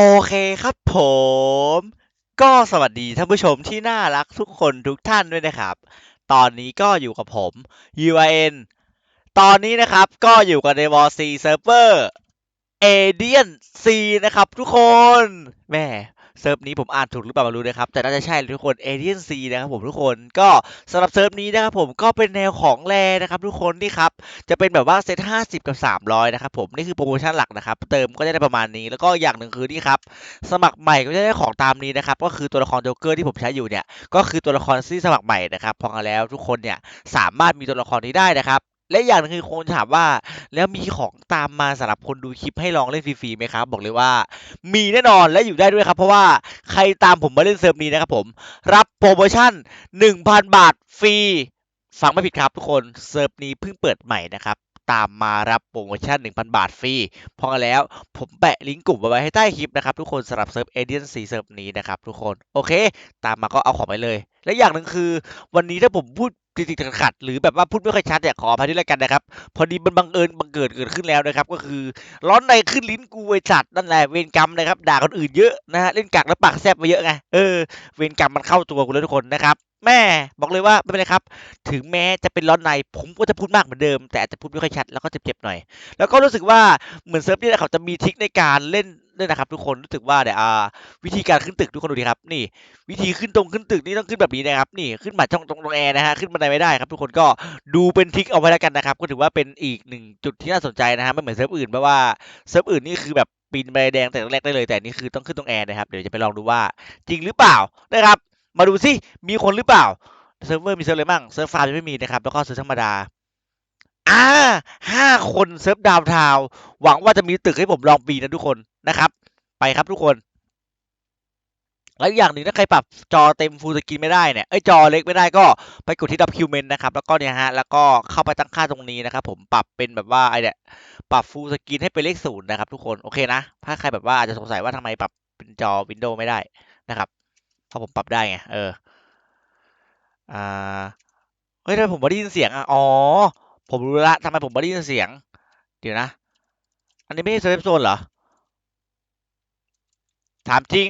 โอเคครับผม ก็สวัสดีท่านผู้ชมที่น่ารักทุกคนทุกท่านด้วยนะครับ ตอนนี้ก็อยู่กับผม UIN ตอนนี้นะครับก็อยู่กับในวอร์ซีเซิร์ฟเวอร์เอเดียนซีนะครับทุกคนแม่ เซิร์ฟนี้ผมอ่านถูกหรือเปล่าไม่รู้นะครับ แต่น่าจะใช่ทุกคนเอเดียนซีนะครับผมทุกคนก็สำหรับเซิร์ฟนี้นะครับผมก็เป็นแนวของแรนะครับทุกคนนี่ครับจะเป็นแบบว่าเซต50 กับ 300 นะครับผมนี่คือโปรโมชั่นหลักนะครับเติมก็จะได้ประมาณนี้ แล้วก็อย่างหนึ่งคือนี่ครับสมัครใหม่ก็จะได้ของตามนี้นะครับก็คือตัวละครโจ๊กเกอร์ที่ผมใช้อยู่เนี่ยก็คือตัวละครที่สมัครใหม่นะครับพอแล้วทุกคนเนี่ยสามารถมีตัวละครนี้ได้นะครับ และอย่างหนึงคือคนถามว่า แล้วมีของตามมาสำหรับคนดูคลิปให้ลองเล่นฟรีๆไหมครับ บอกเลยว่า มีแน่นอนและอยู่ได้ด้วยครับ เพราะว่าใครตามผมมาเล่นเซิร์ฟนี้นะครับผม รับโปรโมชั่น 1,000 บาทฟรีฟังไม่ผิดครับทุกคนเซิร์ฟนี้เพิ่งเปิดใหม่นะครับตามมารับโปรโมชั่น 1,000 บาทฟรี พอกันแล้วผมแปะลิงก์กลุ่มไว้ให้ใต้คลิปนะครับ ทุกคนสำหรับเซิร์ฟเอเดียนซีเซิร์ฟนี้นะครับทุกคน โอเค ตามมาก็เอาของไปเลย และอย่างหนึ่งคือ วันนี้ถ้าผมพูด ติดๆขัดๆหรือแบบว่าพูดไม่ค่อยชัดเนี่ยขออภัยด้วยแล้วกันนะครับ พอดีมันบังเอิญบังเกิดเกิดขึ้นแล้วนะครับ ก็คือร้อนในขึ้นลิ้นกูไอจัดนั่นแหละเวรกรรมนะครับด่าคนอื่นเยอะนะฮะเล่นกักแล้วปากแซบมาเยอะไงเออเวรกรรมมันเข้าตัวกูแล้วทุกคนนะครับ แม่บอกเลยว่าไม่เป็นไรครับ ถึงแม้จะเป็นร้อนในผมก็จะพูดมากเหมือนเดิม แต่อาจจะพูดไม่ค่อยชัดแล้วก็เจ็บๆหน่อย แล้วก็รู้สึกว่าเหมือนเซิร์ฟนี่ยเขาจะมีทริคในการเล่นด้วยนะครับ ทุกคนรู้สึกว่าเดี๋ยววิธีการขึ้นตึกทุกคนดูดิครับนี่ วิธีขึ้นตรงขึ้นตึกนี่ต้องขึ้นแบบนี้นะครับ นี่ขึ้นมาช่องตรงตรงแอร์นะฮะขึ้นบันไดไม่ได้ครับ ทุกคนก็ดูเป็นทริคเอาไว้แล้วกันนะครับ ก็ถือว่าเป็นอีกหนึ่งจุดที่น่าสนใจนะฮะไม่เหมือนเซิร์ฟอื่นเพราะว่าเซิร์ฟอื่นนี่คือแบบปีนบันไดแดงแต่แรกได้เลยแต่นี่คือต้องขึ้นตรงแอร์นะครับเดี๋ยวจะไปลองดูว่าจริงหรือเปล่านะครับ มาดูสิมีคนหรือเปล่าเซิร์ฟเวอร์มีเซิร์ฟอะไรบ้างเซิร์ฟฟาร์มยังไม่มีนะครับ แล้วก็เซิร์ฟธรรมดาอ่าห้าคนเซิร์ฟดาวทาวหวังว่าจะมีตึกให้ผมลองปีนนะทุกคนนะครับ ไปครับทุกคนแล้วอีกอย่างหนึ่งถ้าใครปรับจอเต็มฟูลสกรีนไม่ได้เนี่ยเอ้ยจอเล็กไม่ได้ก็ไปกดที่ดับคิวเมนนะครับ แล้วก็เนี่ยฮะแล้วก็เข้าไปตั้งค่าตรงนี้นะครับ ผมปรับเป็นแบบว่าไอเนี่ยปรับฟูลสกรีนให้เป็นเลขศูนย์นะครับทุกคนโอเคนะ ถ้าใครแบบว่าอาจจะสงสัยว่าทำไมปรับเป็นจอวินโดว์ไม่ได้นะครับ เพราะผมปรับได้ไง เออ อ่า เฮ้ยทำไมผมไม่ได้ยินเสียงอะ อ๋อ ผมรู้ละทำไมผมไม่ได้ยินเสียง เดี๋ยวนะ อันนี้ไม่ใช่เซิร์ฟโซนเหรอ ถามจริง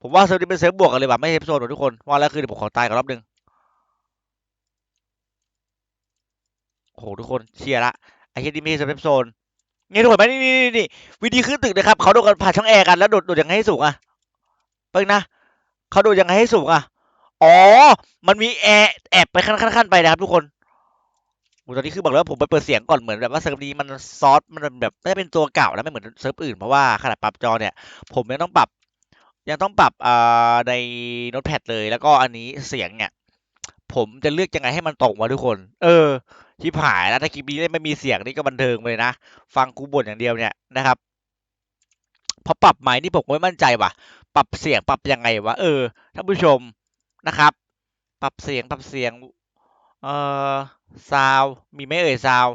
ผมว่าเซิร์ฟนี้เป็นเซิร์ฟบวกกันเลยว่ะไม่เซิร์ฟโซนหรอกทุกคน ว่าแล้วคือเดี๋ยวผมขอตายกันรอบหนึงโอ้โหทุกคนเชียร์ละไอ้เหี้ยนี่ไม่ใช่เซิร์ฟโซนนี่ทุกคนไหมนี่นี่นี่วิธีขึ้นตึกนะครับเขาโดดกันผ่านช่องแอร์กันแล้วโดดโดดยังไงให้สูงอะเพิ่งนะ เขาดดยังไงให้สูงอะอ๋อ มันมีแอร์แอบไปขั้นขั้นขั้นไปนะครับทุกคนโอ้ตอนนี้คือบอกเลยว่าผมไปเปิดเสียงก่อนเหมือนแบบว่าเซิร์ฟนี้มันซอสมันแบบไม่ได้เป็นตัวเก่าแล้วไม่เหมือนเซิร์ฟอื่นเพราะว่าขนาดปรับจอเนี่ย ผมยังต้องปรับ ยังต้องปรับในโน้ตแพดเลยแล้วก็อันนี้เสียงเนี่ยผมจะเลือกยังไงให้มันตรงวะทุกคน เออชิบหายแล้วถ้าคลิปนี้ไม่มีเสียงนี่ก็บันเทิงไปเลยนะ ฟังกูบ่นอย่างเดียวเนี่ยนะครับ พอปรับใหม่นี่ผมไม่มั่นใจว่ะ ปรับเสียงปรับยังไงวะเออท่านผู้ชมนะครับ ปรับเสียงปรับเสียงเอ่อซาวมีไหมเอ่ยซาว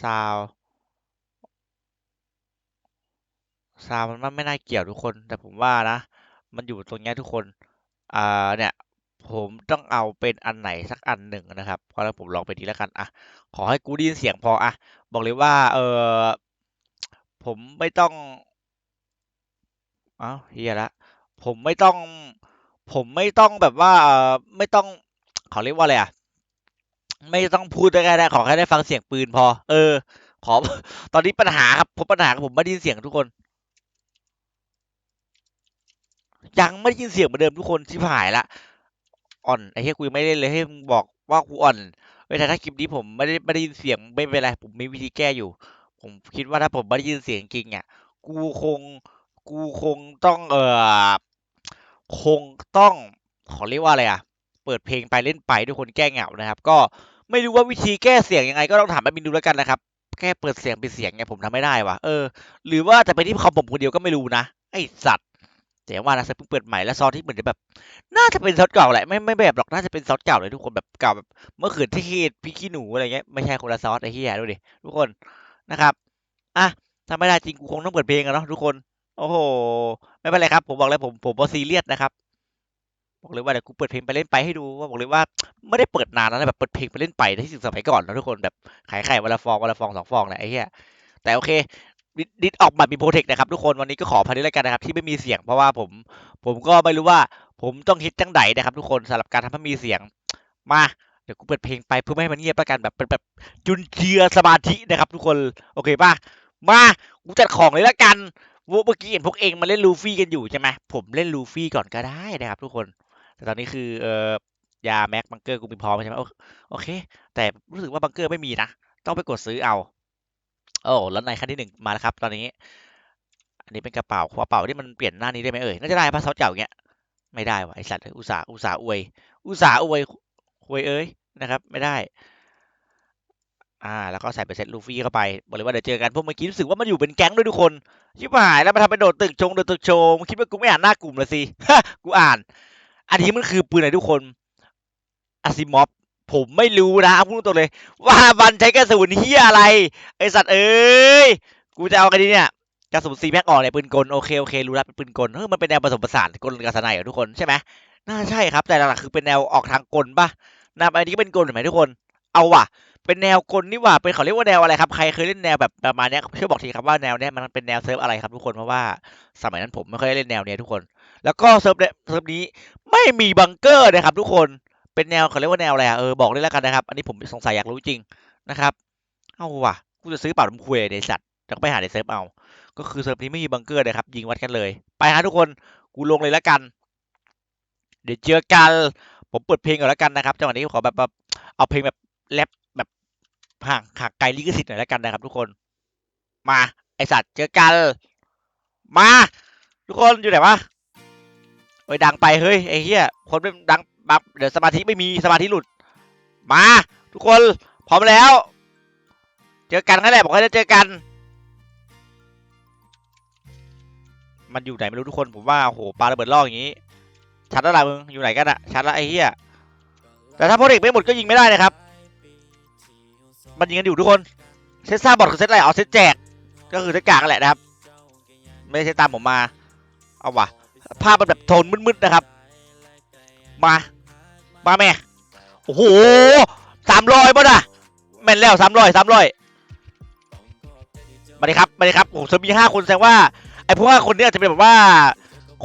ซาวซาวมันไม่น่าเกี่ยวทุกคน แต่ผมว่านะ มันอยู่ตรงนี้ทุกคนอ่าเนี่ยผมต้องเอาเป็นอันไหนสักอันหนึ่งนะครับเพราะแล้วผมลองไปดีแล้วกันอะขอให้กูได้ยินเสียงพออะบอกเลยว่าเออผมไม่ต้อง อ้าวเฮียละผมไม่ต้อง ผมไม่ต้องแบบว่าเออไม่ต้องเขาเรียกว่าอะไรอะ ไม่ต้องพูดได้ได้ขอแค่ได้ฟังเสียงปืนพอ เออ ขอ ตอนนี้ปัญหาครับผมปัญหาครับผมไม่ได้ยินเสียงทุกคน ยังไม่ได้ยินเสียงเหมือนเดิมทุกคนชิบหายละอ่อนไอ้เหี้ยกูไม่ได้เลยให้มึงบอกว่ากูอ่อนเว้ยแต่ถ้าคลิปนี้ผมไม่ได้ไม่ได้ยินเสียงไม่เป็นไรผมมีวิธีแก้อยู่ ผมคิดว่าถ้าผมไม่ได้ยินเสียงจริงอะกูคง กูคงต้องเออคงต้องขอเรียกว่าอะไรอะ เปิดเพลงไปเล่นไปทุกคนแก้เหงานะครับ ก็ไม่รู้ว่าวิธีแก้เสียงยังไงก็ต้องถามแอดมินดูแล้วกันนะครับแค่เปิดเสียงเป็นเสียงไงผมทำไม่ได้วะเออหรือว่าจะไปที่คอมผมคนเดียวก็ไม่รู้นะไอสัตว์แต่ว่านะเพิ่งเปิดใหม่แล้วซอสที่เหมือนจะแบบ น่าจะเป็นซอสเก่าแหละไม่ไม่แบบหรอกน่าจะเป็นซอสเก่าเลยทุกคนแบบเก่าแบบเมื่อคืนที่เทพี่ขี้หนูอะไรเงี้ยไม่ใช่คนละซอสไอ้เหี้ยดูดิทุกคนนะครับอะถ้าไม่ได้จริงกูคงต้องเปิดเพลงกันเนาะทุกคน โอ้โห ไม่เป็นไรครับ ผมบอกเลยผมผมบอซีเรียสนะครับบอกเลยว่าเดี๋ยวกูเปิดเพลงไปเล่นไปให้ดูว่าบอกเลยว่าไม่ได้เปิดนานแล้วนะแบบเปิดเพลงไปเล่นไปที่สิ่งสมัยก่อนนะทุกคนแบบขายไข่วันละฟองวันละฟองสองฟองแหละไอ้เหี้ยแต่โอเคดิดิดออกบัตมีโปรเทคนะครับทุกคนวันนี้ก็ขอพันธุ์แล้วกันนะครับ ที่ไม่มีเสียงเพราะว่าผม ผมก็ไม่รู้ว่า ผมต้องฮิตจังไดนะครับ ทุกคนสำหรับการทำให้มีเสียงมาเดี๋ยวกูเปิดเพลงไปเพื่อไม่ให้มันเงียบแล้วกันแบบเป็นแบบจุนเจือสมาธินะครับ ทุกคนโอเคป่ะมากูจัดของเลยแล้วกัน เมื่อกี้เห็นพวกเองมาเล่นลูฟี่กันอยู่ใช่ไหมผมเล่นลูฟี่ก่อนก็ได้นะครับ ทุกคน แต่ตอนนี้คือเอ่อยาแม็กบังเกอร์กูมีพร้อมใช่ไหมโอโอเค แต่รู้สึกว่าบังเกอร์ไม่มีนะ ต้องไปกดซื้อเอา โอ้แล้วในขั้นที่หนึ่งมาแล้วครับ ตอนนี้ อันนี้เป็นกระเป๋ากระเป๋าที่มันเปลี่ยนหน้านี้ได้ไหมเอ่ย น่าจะได้ปะซอสเก่าอย่าเงี้ย ไม่ได้วะไอสัตว์อุตสาอุตสาอวย อุตสาอวยอวยเอ้ยนะครับ ไม่ได้ อ่า แล้วก็ใส่ไปเซตลูฟี่เข้าไปบอกเลยว่าเดี๋ยวเจอกันพวกเมื่อกี้รู้สึกว่ามันอยู่เป็นแก๊งด้วยทุกคนชิบหายแล้วมาทำเป็นโดดตึกชงโดดตึกโชว์มึงคิดว่ากูไม่อ่านหน้ากลุ่มเลยสิกูอ่าน อันนี้มันคือปืนอะไรทุกคนอาซิมอฟผมไม่รู้นะพูดตรงเลย ว่ามันใช้กระสุนเฮียอะไรไอสัตว์เอ้ยกูจะเอากันดีเนี่ยกระสุนซีแม็กออกเนี่ยปืนกลโอเคโอเครู้แล้วเป็นปืนกลเฮ้ยมันเป็นแนวผสมผสานกลกับสไนเหรอทุกคนใช่ไหมน่าใช่ครับ แต่หลักๆคือเป็นแนวออกทางกลป่ะนะอันนี้ก็เป็นกลเห็นไหมทุกคน เอาว่ะ เป็นแนวกลนี่หว่าเป็นเขาเรียกว่าแนวอะไรครับใครเคยเล่นแนวแบบประมาณนี้ช่วยบอกทีครับว่าแนวเนี้ยมันเป็นแนวเซิร์ฟอะไรครับทุกคนเพราะว่าสมัยนั้นผมไม่เคยเล่นแนวเนี้ยทุกคน แล้วก็เซิร์ฟเนี้ยเซิร์ฟนี้ไม่มีบังเกอร์นะครับ ทุกคนเป็นแนวเขาเรียกว่าแนวอะไรอะเออบอกเลยแล้วกันนะครับ อันนี้ผมสงสัยอยากรู้จริงนะครับเอาว่ะกูจะซื้อเป่าน้ำคุยในสัตว์แล้วก็ไปหาในเซิร์ฟเอาก็คือเซิร์ฟนี้ไม่มีบังเกอร์เลยครับยิงวัดกันเลย ไปฮะทุกคนกูลงเลยแล้วกัน เดี๋ยวเจอกันผมเปิดเพลงก่อนแล้วกันนะครับจังหวะนี้ขอแบบแบบเอาเพลงแบบแรป ห่างห่างไกลลิขสิทธิ์หน่อยแล้วกันนะครับทุกคน มา ไอสัตว์เจอกัน มา ทุกคนอยู่ไหนวะเฮ้ยดังไปเฮ้ยไอ้เหี้ยคนไม่ดังบับเดี๋ยวสมาธิไม่มีสมาธิหลุด มา ทุกคนพร้อมแล้ว เจอกันนั่นแหละบอกให้เจอกัน มันอยู่ไหนไม่รู้ทุกคนผมว่าโอ้โหปลาระเบิดล่ออย่างนี้ชัดแล้วล่ะมึงอยู่ไหนกันอะชัดแล้วไอ้เหี้ยแต่ถ้าพวกเด็กไม่หมดก็ยิงไม่ได้นะครับ มันยิงกันอยู่ทุกคน เซตซ่าบอดคือเซตอะไรเอาเซตแจก ก็คือเซตกางนั่นแหละนะครับ ไม่ใช่ตามผมมา เอาว่ะภาพมันแบบโทนมืดๆนะครับ มา มาแม่ โอ้โหสามร้อยป่ะนะแม่นแล้วสามร้อยสามร้อยมาดิครับมาดิครับโอ้โหเธอมีห้าคนแสดงว่าไอ้พวกห้าคนนี้อาจจะเป็นแบบว่า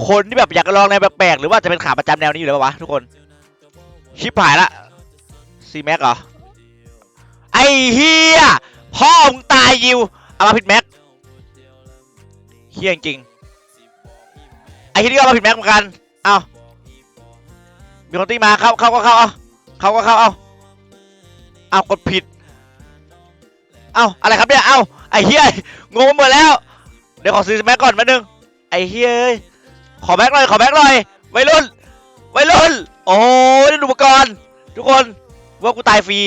คนที่แบบอยากลองแนวแปลกๆหรือว่าจะเป็นขาประจำแนวนี้อยู่แล้วปะวะทุกคน ชิปหายละซีแม็กเหรอ ไอ้เฮียพ่อมึงตายยิวเอามาผิดแม็กเฮียจริงไอ้ที่นี่ก็เอามาผิดแม็กเหมือนกันเอามีคนตีมาเข้าเข้าก็เข้าเอาเข้าก็เข้าเอาเอากดผิดเอาอะไรครับเนี่ยเอาไอ้เฮียงงหมดแล้วเดี๋ยวขอซื้อแม็กก่อนแป๊บนึงไอ้เฮ้ยขอแม็กหน่อยขอแม็กหน่อยวัยรุ่นวัยรุ่นโอ้ยนี่ดูอุปกรณ์ ทุกคนว่ากูตายฟรี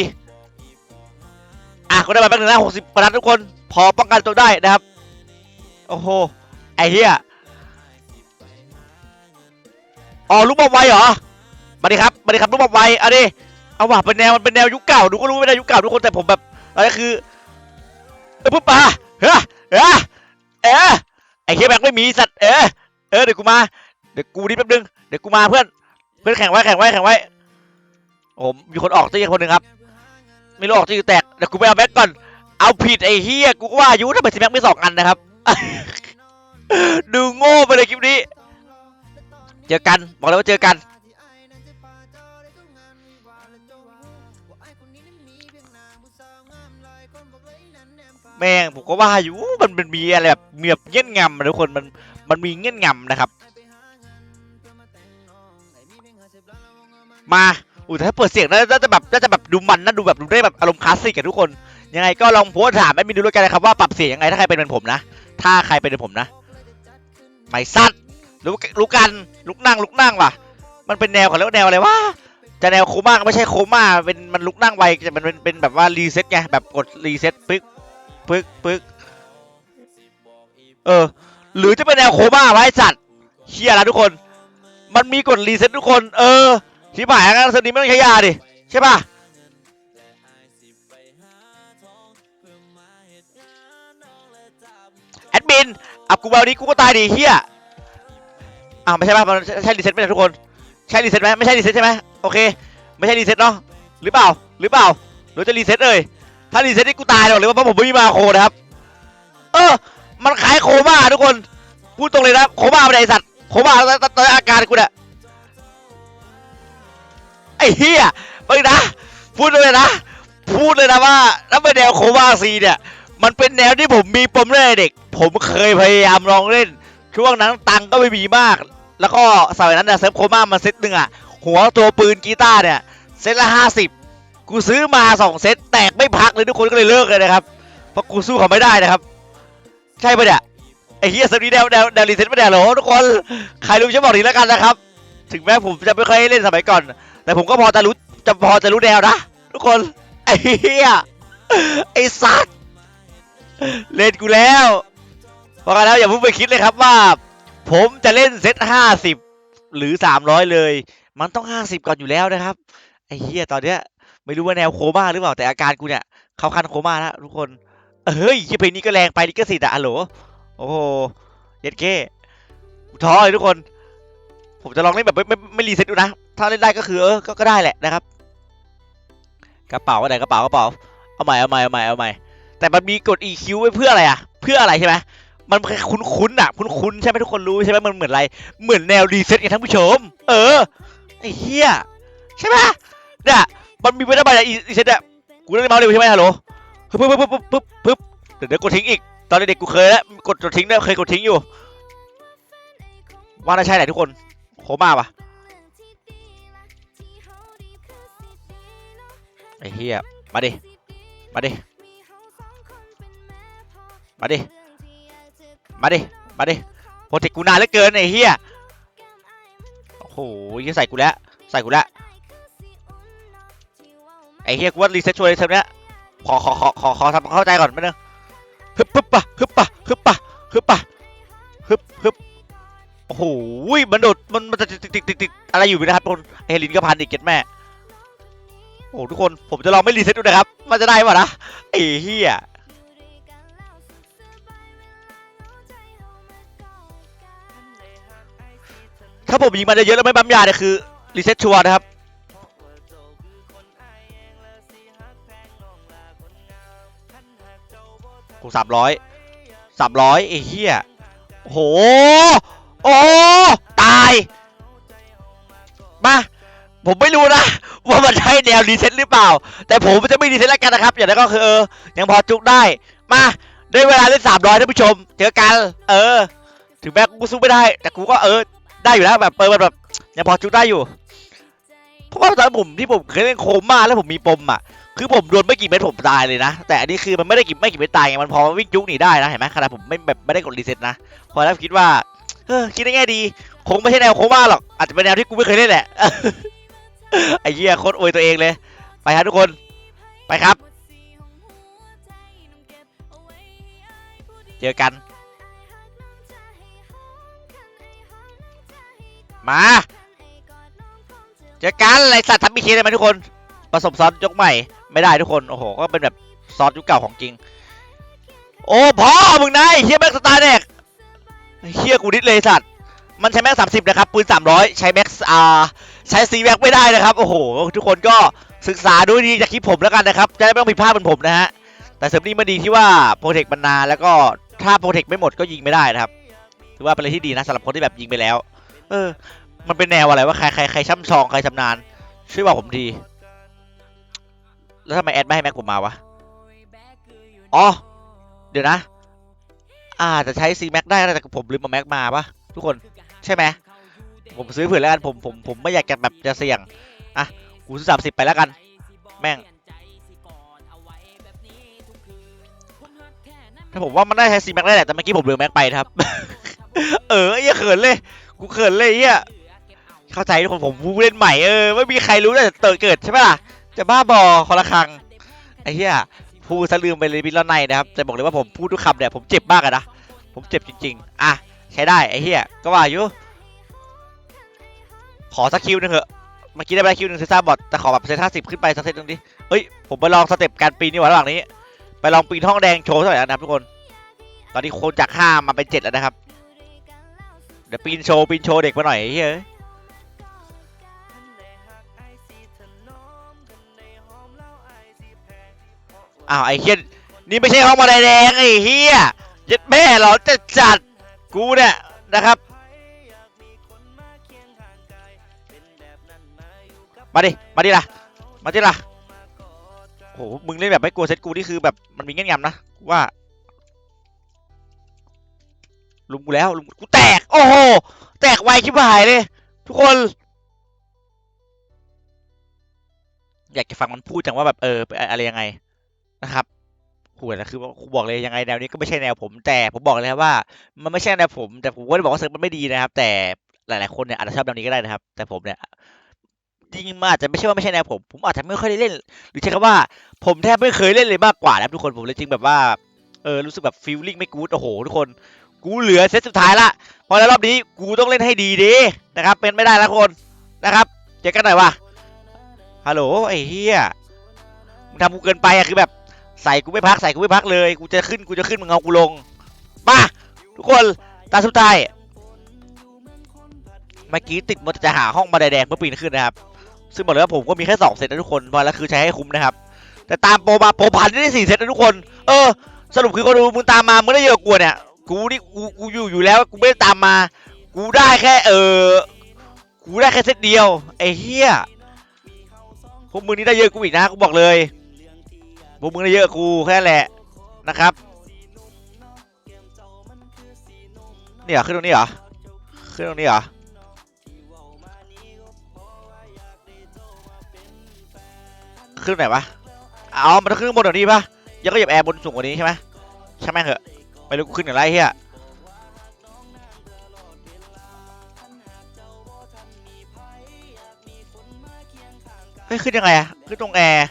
อะกูได้มาแป๊บนึงนะหกสิบประทัดทุกคน พอป้องกันตัวได้นะครับ โอ้โห ไอ้เหี้ยอ๋อลูกบอลไวเหรอมาดิครับมาดิครับลูกบอลไวเอาดิเอาว่ะเป็นแนวมันเป็นแนวยุคเก่าดูก็รู้ว่าเป็นแนวยุคเก่าทุกคนแต่ผมแบบอะไรคือเอ้ปุ๊บปะเฮ้ยเฮ้ยเออไอ้เฮียแม็กไม่มีสัตว์เออเออเดี๋ยวกูมาเดี๋ยวกูนี่แป๊บนึงเดี๋ยวกูมาเพื่อนเพื่อนแข่งไว้แข่งไว้แข่งไว้โอ้โหมีคนออกตีคนหนึ่งครับ ไม่รู้ออกตีแตกเดี๋ยวกูไปเอาแม็กก่อน เอาผิดไอ้เฮียกูก็ว่าอายุทำไมซีแม็กไม่สองอันนะครับ ดูโง่ไปเลยคลิปนี้ เจอกันบอกเลยว่าเจอกันแม่งผมก็ว่าอยู่มันมันมีอะไรแบบเมีแบเงี้ยงำนะทุกคนมันมันมีเงี้ยงำนะครับ มา อุ้แต่ถ้าเปิดเสียงน่าจะแบบน่าจะแบบดูมันน่าดูแบบดูได้แบบอารมณ์คลาสสิกกันทุกคน ยังไงก็ลองโพสถามแอดมินดูด้วยกันนะครับว่าปรับเสียงยังไงถ้าใครเป็นเหมือนผมนะ ถ้าใครเป็นเหมือนผมนะ ไม่ซัดรู้รู้กันลุกนั่งลุกนั่งว่ะ มันเป็นแนวเขาเรียกว่าแนวอะไรวะ จะแนวโคม่าก็ไม่ใช่โคม่า เป็นมันลุกนั่งไวแต่มันเป็นเป็นแบบว่ารีเซ็ตไงแบบกดรีเซ็ตปึ๊กปึ๊กปึ๊กเออ หรือจะเป็นแนวโคม่าวะไอสัตว์เชียละทุกคน มันมีกดรีเซ็ตทุกคน เออ ชิบหายงั้นสนี้ไม่ต้องใช้ยาดิ ใช่ป่ะแอดมินอะกูเอานี้กูก็ตายดิเฮียอ้าไม่ใช่ป่ะมันใช่รีเซ็ตไหมทุกคน ใช่รีเซ็ตไหมไม่ใช่รีเซ็ตใช่ไหมโอเค ไม่ใช่รีเซ็ตเนาะหรือเปล่า หรือเปล่าหรือจะรีเซ็ตเอ่ยถ้ารีเซ็ตนี่กูตายหรอกเลยว่าเพราะผมไม่มีมาโคนะครับ เออ มันคล้ายโคม่าทุกคน พูดตรงเลยนะ โคม่าไม่ได้ไอสัตว์ โคม่าตอนอาการกูเนี่ย ไอ้เฮียไปนะ พูดเลยนะ พูดเลยนะว่าถ้าเป็นแนวโคมาซีเนี่ย มันเป็นแนวที่ผมมีปมตั้งแต่เด็ก ผมเคยพยายามลองเล่น ช่วงนั้นตังก็ไม่มีมาก แล้วก็สมัยนั้นเนี่ยเซฟโคม่ามันเซตหนึ่งอะหัวตัวปืนกีตาร์เนี่ย เซตละห้าสิบกูซื้อมาสองเซตแตกไม่พักเลยทุกคนก็เลยเลิกเลยนะครับ เพราะกูสู้เขาไม่ได้นะครับ ใช่ปะเนี่ยไอ้เฮียสตีแนวแนวแนวรีเซ็ตไม่ได้เหรอทุกคน ใครรู้ช่วยบอกทีแล้วกันนะครับ ถึงแม้ผมจะไม่เคยเล่นสมัยก่อน แต่ผมก็พอจะรู้จะพอจะรู้แนวนะ ทุกคน ไอ้เฮียไอ้สัตว์เล่นกูแล้วเพราะกันแล้วอย่าเพิ่งไปคิดเลยครับว่า ผมจะเล่นเซตห้าสิบหรือสามร้อยเลย มันต้องห้าสิบก่อนอยู่แล้วนะครับ ไอ้เฮียตอนเนี้ย ไม่รู้ว่าแนวโคม่าหรือเปล่าแต่อาการกูเนี่ย เข้าคันโคม่าแล้วทุกคนเฮ้ยเพลงนี้ก็แรงไปลิขสิทธิ์อะฮัลโหลโอ้โหเย็ดเก้ท้อเลยทุกคน ผมจะลองเล่นแบบไม่ไม่ไม่รีเซ็ตดูนะ ถ้าเล่นได้ก็คือเออก็ได้แหละนะครับ กระเป๋าอะไรกระเป๋ากระเป๋าเอาใหม่เอาใหม่เอาใหม่เอาใหม่แต่มันมีกด EQ ไว้เพื่ออะไรอะเพื่ออะไรใช่ไหมมันคุ้นๆอะคุ้นๆใช่ไหมทุกคนรู้ใช่ไหมมันเหมือนอะไร เหมือนแนวรีเซ็ตไงท่านผู้ชม เออไอ้เหี้ยใช่ไหมเนี่ยมันมีไว้ทำไมอะอีอีเซ็ตอะกูเล่นเมาส์เร็วใช่ไหมฮัลโหลปึ๊บปึ๊บปึ๊บปึ๊บปึ๊บเดี๋ยวเดี๋ยวกดทิ้งอีก ตอนเด็กๆกูเคยแล้วกดกดทิ้งได้เคยกดทิ้งอยู่ว่าน่าใช่ไหนทุกคนโคม่าปะ ไอ้เหี้ยมาดิ มาดิ มาดิ มาดิ มาดิโปรเทคกูนานเหลือเกินไอ้เหี้ยโอ้โหยี่ใส่กูแล้ว ใส่กูแล้ว ไอ้เหี้ยกูว่ารีเซ็ตช่วยเทมเนี้ยขอขอขอขอขอทำเข้าใจก่อนแป๊บนึงฮึบฮึบปะฮึบปะฮึบปะฮึบปะฮึบฮึบโอ้โหมันโดดมันมันจะติดติดติดติดอะไรอยู่นะครับทุกคนเฮลินก็พันอีกเก็ตแม่ โอ้ทุกคนผมจะลองไม่รีเซ็ตดูนะครับ มันจะได้ป่ะนะไอ้เหี้ยถ้าผมยิงมันเยอะแล้วไม่ปั๊มยาเนี่ยคือรีเซ็ตชัวร์นะครับกูสามร้อยสามร้อยไอ้เหี้ยโห โอ้ ตาย มา ผมไม่รู้นะว่ามันใช่แนวรีเซ็ตหรือเปล่า แต่ผมจะไม่รีเซ็ตแล้วกันนะครับ อย่างนั้นก็คือเออยังพอจุกได้ มาได้เวลาเล่นสามร้อยท่านผู้ชม เจอกัน เออ ถึงแม้กูสู้ไม่ได้ แต่กูก็เออ ได้อยู่แล้วแบบเออมันแบบยังพอจุกได้อยู่เพราะว่าตอนผมที่ผมเคยเล่นโคม่าแล้วผมมีปมอะคือผมโดนไม่กี่เม็ดผมตายเลยนะ แต่อันนี้คือมันไม่ได้กี่ไม่กี่เม็ดตายไงมันพอวิ่งจุกหนีได้นะเห็นไหมขนาดผมไม่แบบไม่ได้กดรีเซ็ตนะพอแล้วคิดว่าเออคิดได้ง่ายดี คงไม่ใช่แนวโคม่าหรอกอาจจะเป็นแนวที่กูไม่เคยเล่นแหละ ไอ้เหี้ยโคตรอวยตัวเองเลย ไปครับทุกคน ไปครับ เจอกัน มา เจอกันไรสัตว์ทำมีเคได้ไหมทุกคน ผสมซอสยกใหม่ ไม่ได้ทุกคน โอ้โห ก็เป็นแบบซอสยุคเก่าของจริง โอ้พ่อมึงนะไอ้เฮียแม็กสไตล์แดกเฮียกูดิดเลยสัตว์ มันใช้แม็กสามสิบนะครับปืนสามร้อยใช้แม็กอ่าใช้ซีแม็กไม่ได้นะครับ โอ้โห ทุกคนก็ศึกษาดูดีจากคลิปผมแล้วกันนะครับ จะได้ไม่ต้องผิดพลาดเหมือนผมนะฮะ แต่เสริมนี้มันดีที่ว่าโปรเทคมันนาแล้วก็ถ้าโปรเทคไม่หมดก็ยิงไม่ได้นะครับถือว่าเป็นอะไรที่ดีนะสำหรับคนที่แบบยิงไปแล้ว เออ มันเป็นแนวอะไรว่าใครใครใครช่ำชองใครชำนาญช่วยบอกผมทีแล้วทำไมแอดไม่ให้แม็กผมมาวะ อ๋อ เดี๋ยวนะ อ่าจะใช้ C Max ได้แต่ผมลืมมาแม็กมาปะทุกคน ใช่ไหมผมซื้อเผื่อแล้วกันผมผมผมไม่อยากจะแบบจะเสี่ยงอะกูซื้อสามสิบไปแล้วกัน แม่ง ถ้าผมว่ามันได้ใช้ C Max ได้แหละแต่เมื่อกี้ผมลืมแม็กไปครับ เออไอ้เหี้ยเขินเลย กูเขินเลยไอ้เหี้ยเข้าใจทุกคนผมผู้เล่นใหม่เออไม่มีใครรู้แต่เติร์เกิดใช่ไหมล่ะจะบ้าบอคนละครังไอ้เหี้ยพูดซะลืมไปเลยบิลลอนในนะครับแต่บอกเลยว่าผมพูดทุกคำเนี่ยผมเจ็บมากอะนะผมเจ็บจริง ๆ อะ ใช้ได้ไอ้เหี้ยก็ว่าอยู่ ขอสักคิวหนึงเถอะเมื่อกี้ได้ไปคิวหนึ่งเซซ่าบอทแต่ขอแบบเซตห้าสิบขึ้นไปสักเซตหนึงดิเฮ้ยผมไปลองสเต็ปการปีนดีกว่าระหว่างนี้ ไปลองปีนห้องแดงโชว์สักหน่อยนะครับทุกคน ตอนนี้โคนจากห้ามาเป็นเจ็ดแล้วนะครับ เดี๋ยวปีนโชว์ปีนโชว์เด็กมาหน่อยไอ้เหี้ยอ้าวไอ้เฮียนี่ไม่ใช่ห้องบันไดแดงไอ้เฮียย็ดแม่เหรอจะจัด กูเนี่ยนะครับ มาดิ มาดิล่ะ มาดิล่ะโหมึงเล่นแบบไม่กลัวเซตกูนี่คือแบบมันมีเงี้ยงำนะว่าลุมกูแล้วลุมกูแตก โอ้โห แตกไวชิบหายเลย ทุกคน อยากจะฟังมันพูดจังว่าแบบเอออะไรยังไงนะครับ โหแล้วคือว่าครูบอกเลยยังไงแนวนี้ก็ไม่ใช่แนวผม แต่ผมบอกเลยว่า มันไม่ใช่แนวผม แต่ผมก็ได้บอกว่าเซิร์ฟมันไม่ดีนะครับ แต่หลาย ๆ คนเนี่ยอาจจะชอบแนวนี้ก็ได้นะครับ แต่ผมเนี่ยจริงๆมันอาจจะไม่ใช่ว่าไม่ใช่แนวผม ผมอาจจะไม่ค่อยได้เล่น หรือใช้คำว่า ผมแทบไม่เคยเล่นเลยมากกว่านะครับทุกคนผมเลยจริงแบบว่าเออรู้สึกแบบฟีลลิ่งไม่กู๊ดโอ้โหทุกคน กูเหลือเซตสุดท้ายละพราะแล้วรอบนี้กูต้องเล่นให้ดีดีนะครับ เป็นไม่ได้แล้วคนนะครับเจอกันหน่อยวะฮัลโหลไอ้เฮียมึงทำกูเกินไปอะคือแบบ ใส่กูไม่พักใส่กูไม่พักเลยกูจะขึ้นกูจะขึ้นมึงเอากูลงมาทุกคนตาสุดท้ายเมื่อกี้ติดมดจะหาห้องบันไดแดงเพื่อปีนขึ้นนะครับ ซึ่งบอกเลยว่าผมก็มีแค่สองเซตนะทุกคนพอแล้วคือใช้ให้คุ้มนะครับ แต่ตามโปรมาโปรพันได้สี่เซตนะทุกคน เออ สรุปคือคนดูมึงตามมามึงได้เยอะกว่าเนี่ยกูนี่กูกูอยู่อยู่แล้วกูไม่ได้ตามมา กูได้แค่เออกูได้แค่เซตเดียวไอ้เหี้ยพวกมึงนี่ได้เยอะกูอีกนะกูบอกเลย พวกมึงได้เยอะกูแค่แหละนะครับ เนี่เหรอขึ้นตรงนี้เหรอ ขึ้นตรงนี้เหรอ ขึ้นไหนวะเอามันต้องขึ้นบนเดี๋ยวนี้ปะยังก็หยียบแอร์บนสูงกว่านี้ใช่ไหมใช่ไหมงเหอะไม่รู้กูขึ้นอย่างไรเฮียเฮ้ยขึ้นยังไงอะขึ้นตรงแอร์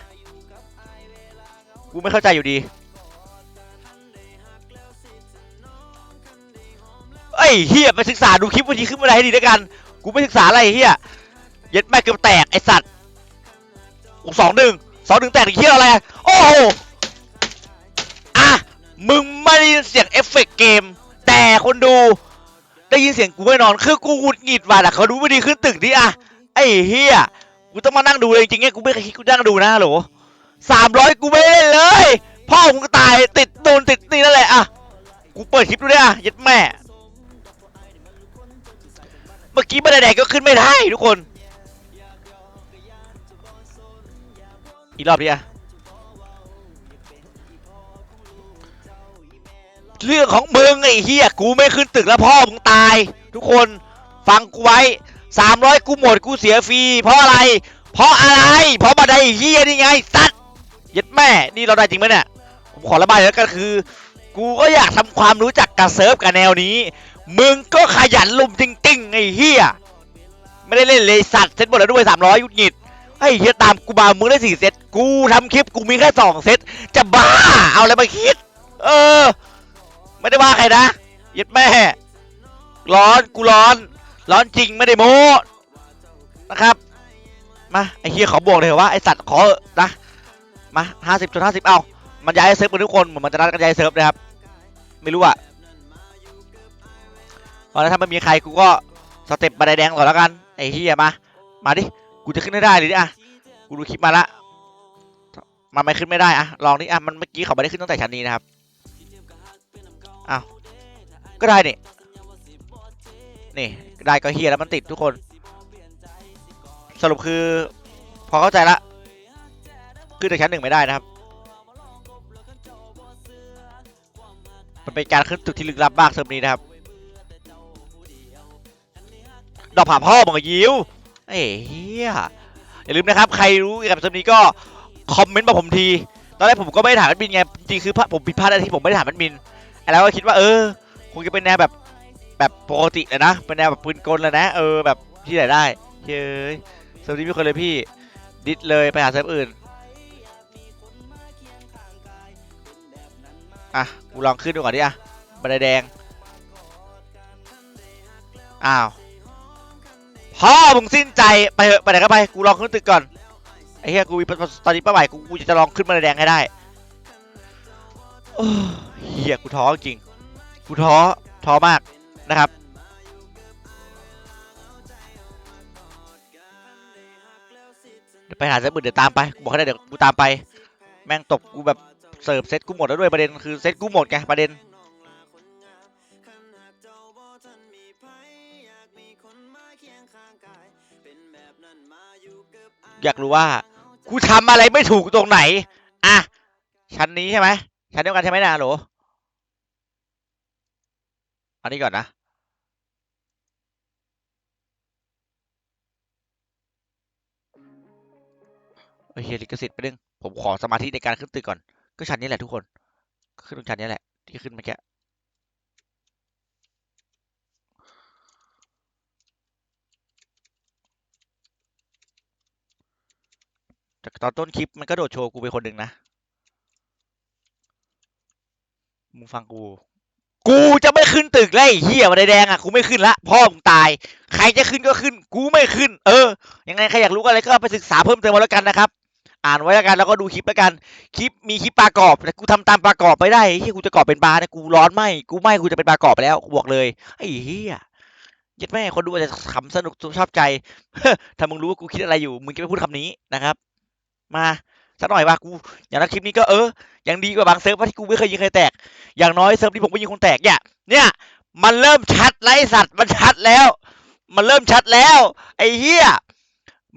กูไม่เข้าใจอยู่ดีเอ้ยเฮียไปศึกษาดูคลิปวันนี้ขึ้นมาได้ให้ดีด้วยกัน กูไม่ศึกษาอะไรเฮียเย็ดแม่เกือบแตกไอสัตว์สองหนึ่งสองหนึ่งแตกอีกเฮียอะไร โอ้โหอะมึงไม่ได้ยินเสียงเอฟเฟกเกม แต่คนดู ได้ยินเสียงกูแน่นอน คือกูหงุดหงิดว่ะแต่เขาดูไม่ดีขึ้นตึกที่อะไอ้เฮียกูต้องมานั่งดูเลยจริงๆเนี่ยกูไม่เคยคิดกูนั่งดูนะฮัลโหล สามร้อยกูไม่เล่นเลย พ่อมึงก็ตายติดโดนติดนี่นั่นแหละอะกูเปิดคลิปดูดิอะยัดแม่ เมื่อกี้บันไดแดงก็ขึ้นไม่ได้ทุกคน อีกรอบดิอะเรื่องของมึงไอ้เฮียกูไม่ขึ้นตึกแล้วพ่อมึงตาย ทุกคนฟังกูไว้สามร้อยกูหมดกูเสียฟรีเพราะอะไร เพราะอะไร เพราะบันไดเฮียนี่ไงสัตว ยัดแม่นี่เราได้จริงไหมเนี่ยผมขอระบายแล้วกันคือ กูก็อยากทำความรู้จักกับเซิร์ฟกับแนวนี้ มึงก็ขยันลุมจริงๆไอ้เฮียไม่ได้เล่นเลยสัตว์เซตหมดแล้วด้วยสามร้อยยุดหงิดไอ้เฮียตามกูมามึงได้สี่เซตกูทำคลิปกูมีแค่สองเซตจะบ้าเอาอะไรมาคิด เออ ไม่ได้ว่าใครนะยัดแม่ ร้อนกูร้อน ร้อนจริงไม่ได้โม้นะครับมาไอ้เฮียขอบวกเลยว่าไอสัตว์ขอนะ มาห้าสิบจนห้าสิบเอามันย้ายเซิร์ฟกันทุกคนเหมือนมันจะนัดกันย้ายเซิร์ฟนะครับ ไม่รู้อะตอนนั้นถ้าไม่มีใครกูก็สเต็ปบันไดแดงก่อนแล้วกันไอ้เฮียมา มาดิ กูจะขึ้นได้ได้เลยดิอะกูดูคลิปมาละ มันไม่ขึ้นไม่ได้อะลองดิอะมันเมื่อกี้เขาไม่ได้ขึ้นตั้งแต่ชั้นนี้นะครับ อ้าว ก็ได้นี่ นี่ได้ก็เฮียแล้วมันติดทุกคน สรุปคือ พอเข้าใจละ ขึ้นจากชั้นหนึ่งไม่ได้นะครับ มันเป็นการขึ้นตึกที่ลึกลับมากเทอมนี้นะครับ ดอกผ่าพ่อมึงอะยิวเอ้เฮียอย่าลืมนะครับ ใครรู้เกี่ยวกับเทอมนี้ก็คอมเมนต์มาผมที ตอนแรกผมก็ไม่ได้ถามแอดมินไง จริงคือผมผิดพลาดที่ผมไม่ได้ถามแอดมิน แล้วก็คิดว่าเออ คงจะเป็นแนวแบบแบบปกติเลยนะ เป็นแนวแบบปืนกลเลยนะ เออแบบที่ไหนได้เฮ้ยเซิร์ฟนี้ไม่เคยเลยพี่ ดิสเลยไปหาเซิร์ฟอื่น อะกูลองขึ้นดูก่อนดิอะบันไดแดง อ้าว พ่อมึงสิ้นใจ ไปเถอะไปไหนก็ไป กูลองขึ้นตึกก่อน ไอ้เหี้ย กูมีตอนนี้เป้าหมายกูกูจะลองขึ้นบันไดแดงให้ได้เหี้ย กูท้อจริง กูท้อ ท้อมากนะครับ เดี๋ยวไปหาเซตอื่นเดี๋ยวตามไป กูบอกให้ได้เดี๋ยวกูตามไป แม่งตบกูแบบ เสิร์ฟเซตกูหมดแล้วด้วยประเด็นคือเซตกูหมดไงประเด็นอยากรู้ว่ากูทำอะไรไม่ถูกตรงไหน อะ ชั้นนี้ใช่ไหมชั้นเดียวกันใช่ไหมนะหรออันนี้ก่อนนะ โอเคลิขสิทธิ์ไปเรื่งผมขอสมาธิในการขึ้นตึกก่อน ก็ชั้นนี้แหละทุกคน ขึ้นตรงชั้นนี้แหละ ที่ขึ้นเมื่อกี้แต่ตอนต้นคลิปมันก็โดดโชว์กูไปคนหนึ่งนะ มึงฟังกู กูจะไม่ขึ้นตึกแล้วไอ้เหี้ยมันแดงอะกูไม่ขึ้นละพ่อมึงตาย ใครจะขึ้นก็ขึ้น กูไม่ขึ้น เออ ยังไงใครอยากรู้อะไรก็ไปศึกษาเพิ่มเติมมาแล้วกันนะครับ อ่านไว้แล้วกันแล้วก็ดูคลิปแล้วกันคลิปมีคลิปปลากรอบแต่กูทำตามปลากรอบไม่ได้เหี้ยกูจะกรอบเป็นปลาเนี่ยกูร้อนไหมกูไหมกูจะเป็นปลากรอบไปแล้วกูบอกเลยไอ้เหี้ยยัดแม่คนดูอาจจะขำสนุกชอบใจถ้ามึงรู้ว่ากูคิดอะไรอยู่มึงจะไม่พูดคำนี้นะครับ มาสักหน่อยว่ากูอย่างนั้นคลิปนี้ก็เออยังดีกว่าบางเซิร์ฟที่กูไม่เคยยิงใครแตก อย่างน้อยเซิร์ฟที่ผมไม่ยิงคนแตกเนี่ยเนี่ยมันเริ่มชัดไร้สัตว์มันชัดแล้ว มันเริ่มชัดแล้ว ไอ้เหี้ย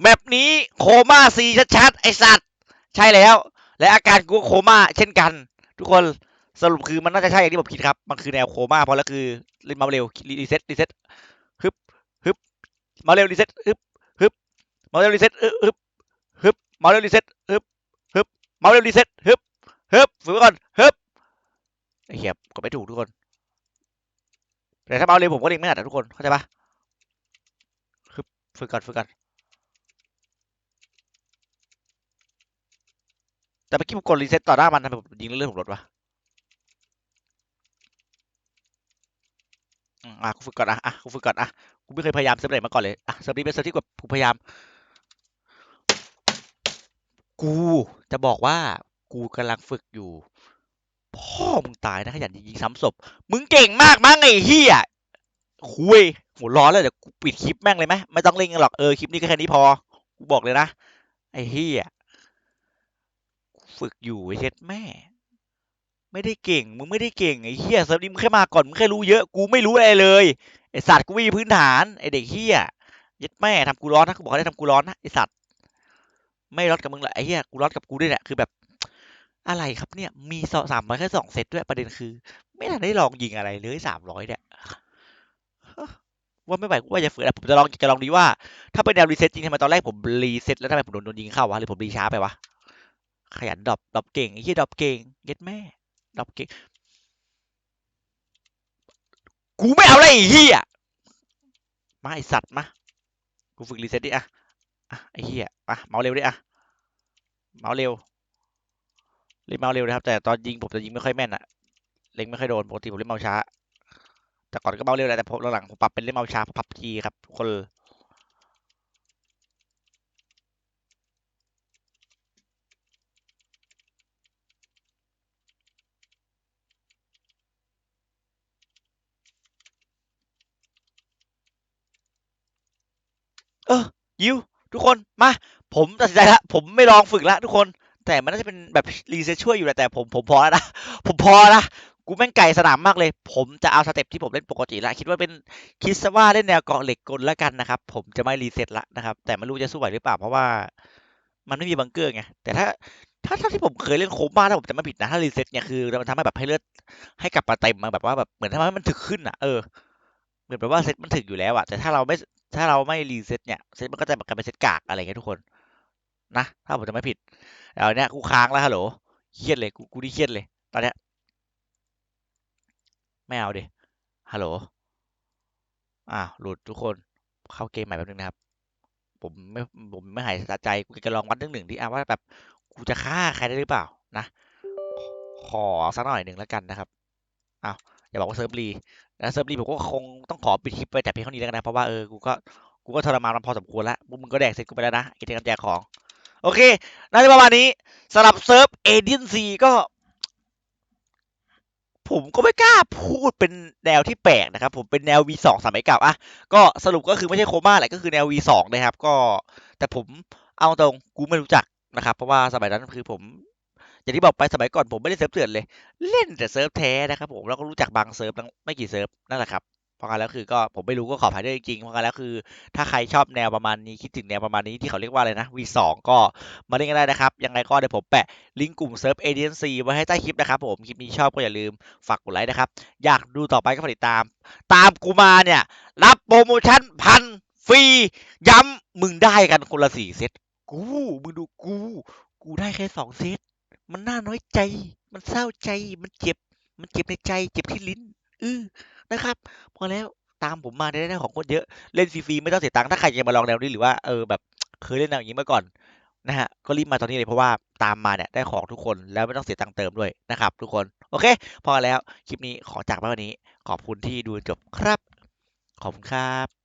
แมปนี้โคม่าซีชัดๆไอสัตว์ใช่แล้ว และอาการกูโคม่าเช่นกัน ทุกคนสรุปคือมันน่าจะใช่อย่างที่ผมคิดครับ มันคือแนวโคม่าเพราะแล้วคือเล่นมาเร็วรีเซ็ตรีเซ็ตฮึบฮึบมาเร็วรีเซ็ตฮึบฮึบมาเร็วรีเซ็ตฮึบฮึบมาเร็วรีเซ็ตฮึบฮึบมาเร็วรีเซ็ตฮึบฮึบฝึกไว้ก่อนฮึบไอ้เหี้ยกดไม่ถูกทุกคนแต่ถ้ามาเร็วผมก็เล็งไม่อัดอะทุกคนเข้าใจปะฮึบฝึกก่อนฝึกก่อน แต่เมื่อกี้ผมกดรีเซ็ตต่อหน้ามันทำไมผมยิงเลื่อนผมลดวะอะกูฝึกก่อนอะอะกูฝึกก่อนอะกูไม่เคยพยายามเซิร์ฟไหนมาก่อนเลยอะเซิร์ฟนี้เป็นเซิร์ฟที่แบบกูพยายาม กูจะบอกว่ากูกำลังฝึกอยู่พ่อมึงตายนะขยันยิงซ้ำศพมึงเก่งมากมั้งไอ้เฮียคุยหัวร้อนเลยเดี๋ยวกูปิดคลิปแม่งเลยไหมไม่ต้องเล่นกันหรอกเออคลิปนี้ก็แค่นี้พอกูบอกเลยนะไอ้เฮีย ฝึกอยู่ไอ้เช็ดแม่ ไม่ได้เก่ง มึงไม่ได้เก่งไอ้เฮียเซิร์ฟนี้มึงแค่มาก่อนมึงแค่รู้เยอะกูไม่รู้อะไรเลยไอสัตว์กูไม่มีพื้นฐานไอเด็กเฮียยัดแม่ทำกูร้อนนะกูบอกให้ทำกูร้อนนะไอสัตว์ไม่ร้อนกับมึงแหละไอเฮียกูร้อนกับกูด้วยแหละคือแบบอะไรครับเนี่ย มีสองสามร้อยแค่สองเซตด้วยประเด็นคือ ไม่ทันได้ลองยิงอะไรเลยสามร้อยเนี่ยว่าไม่ไหวกูว่าจะฝืนอะผมจะลองจะลองดีว่า ถ้าเป็นแนวรีเซ็ตจริงทำไมตอนแรกผมรีเซ็ตแล้วทำไมผมโดนโดนยิงเข้าวะหรือผมรีช้าไปวะ ขยันดรอปดรอปเก่งไอ้เหี้ยดรอปเก่งเย็ดแม่ดรอปเก่งกูไม่เอาเลยไอ้เหี้ยมาไอสัตว์มากูฝึกรีเซ็ตดิอะอะไอ้เหี้ยมาเมาเร็วดิอะเมาเร็วเล่นเมาเร็วนะครับ แต่ตอนยิงผมจะยิงไม่ค่อยแม่นอะเล็งไม่ค่อยโดนปกติผมเล่นเมาช้า แต่ก่อนก็เมาเร็วแหละแต่พอหลังผมปรับเป็นเล่นเมาช้าพับจีครับทุกคน เออ ยิวทุกคนมาผมตัดสินใจละผมไม่ลองฝึกละทุกคน แต่มันน่าจะเป็นแบบรีเซ็ตช่วยอยู่แหละแต่ผมผมพอแล้วนะผมพอละกูแม่งไก่สนามมากเลย ผมจะเอาสเต็ปที่ผมเล่นปกติละคิดว่าเป็นคิดซะว่าเล่นแนวเกาะเหล็กกลแล้วกันนะครับ ผมจะไม่รีเซ็ตละนะครับ แต่ไม่รู้จะสู้ไหวหรือเปล่าเพราะว่า มันไม่มีบังเกอร์ไงแต่ถ้าถ้าถ้าที่ผมเคยเล่นโคม่าถ้าผมจะไม่ผิดนะถ้ารีเซ็ตเนี่ยคือมันทำให้แบบให้เลือดให้กลับมาเต็มมาแบบว่าแบบเหมือนทำให้มันถึกขึ้นอะเออเหมือนแบบว่าเซ็ตมันถึกอยู่แล้วอะแต่ถ้าเราไม่ ถ้าเราไม่รีเซ็ตเนี่ยเซ็ตมันก็จะแบบกลายเป็นเซ็ตกากอะไรเงี้ยทุกคนนะถ้าผมจะไม่ผิดเอาเนี้ยกูค้างแล้วฮัลโหลเครียดเลยกูกูนี่เครียดเลยตอนเนี้ยไม่เอาดิฮัลโหลอ้าวหลุดทุกคนเข้าเกมใหม่แป๊บนึงนะครับ ผมไม่ผมไม่หายสะใจกูจะลองวัดหนึ่งหนึ่งที่อะว่าแบบกูจะฆ่าใครได้หรือเปล่านะขอสักหน่อยหนึ่งแล้วกันนะครับอ้าวอย่าบอกว่าเซิร์ฟรี แล้วเซิร์ฟรีผมก็คงต้องขอปิดคลิปไปแต่เพียงเท่านี้แล้วกันนะ เพราะว่าเออกูก็กูก็ทรมานมันพอสมควรแล้วมึงก็แดกเสร็จกูไปแล้วนะกิจกรรมแจกของ โอเคน่าจะประมาณนี้สำหรับเซิร์ฟเอเดนซีก็ ผมก็ไม่กล้าพูดเป็นแนวที่แปลกนะครับ ผมเป็นแนว V2 สมัยเก่าอะก็สรุปก็คือไม่ใช่โคม่าแหละก็คือแนว V2 นะครับ ก็ แต่ผมเอาตรงกูไม่รู้จักนะครับ เพราะว่าสมัยนั้นคือผม อย่างที่บอกไปสมัยก่อนผมไม่ได้เซิร์ฟเถื่อนเลย เล่นแต่เซิร์ฟแท้นะครับผมแล้วก็รู้จักบางเซิร์ฟไม่กี่เซิร์ฟนั่นแหละครับพราะงั้นแล้วคือก็ผมไม่รู้ก็ขออภัยด้วยจริงเพราะงั้นแล้วคือ ถ้าใครชอบแนวประมาณนี้คิดถึงแนวประมาณนี้ที่เขาเรียกว่าอะไรนะ V2 ก็มาเล่นกันได้นะครับ ยังไงก็เดี๋ยวผมแปะลิงก์กลุ่มเซิร์ฟเอเ n นซีไว้ให้ใต้คลิปนะครับผมคลิปนี้ชอบก็อย่าลืมฝากกดไลค์นะครับ อยากดูต่อไปก็ฝากติดตาม ตามกูมาเนี่ย รับโปรโมชั่นพันฟรีย้ำมึงได้กันคนละสี่เซตกูมึงดูกู กูได้แค่สองเซต มันน่าน้อยใจ มันเศร้าใจ มันเจ็บ มันเจ็บในใจ เจ็บที่ลิ้นเออนะครับ พอแล้วตามผมมาได้ได้ของคตรเยอะ เล่นฟรีๆไม่ต้องเสียตังค์ ถ้าใครจะมาลองแนวนี้หรือว่าเออแบบเคยเล่นแนวอย่างนี้มาก่อนนะฮะ ก็รีบมาตอนนี้เลยเพราะว่าตามมาเนี่ยได้ของทุกคนแล้วไม่ต้องเสียตังค์เติมด้วยนะครับ ทุกคน โอเค พอแล้ว คลิปนี้ขอจากไปวันนี้ ขอบคุณที่ดูจบครับ ขอบคุณครับ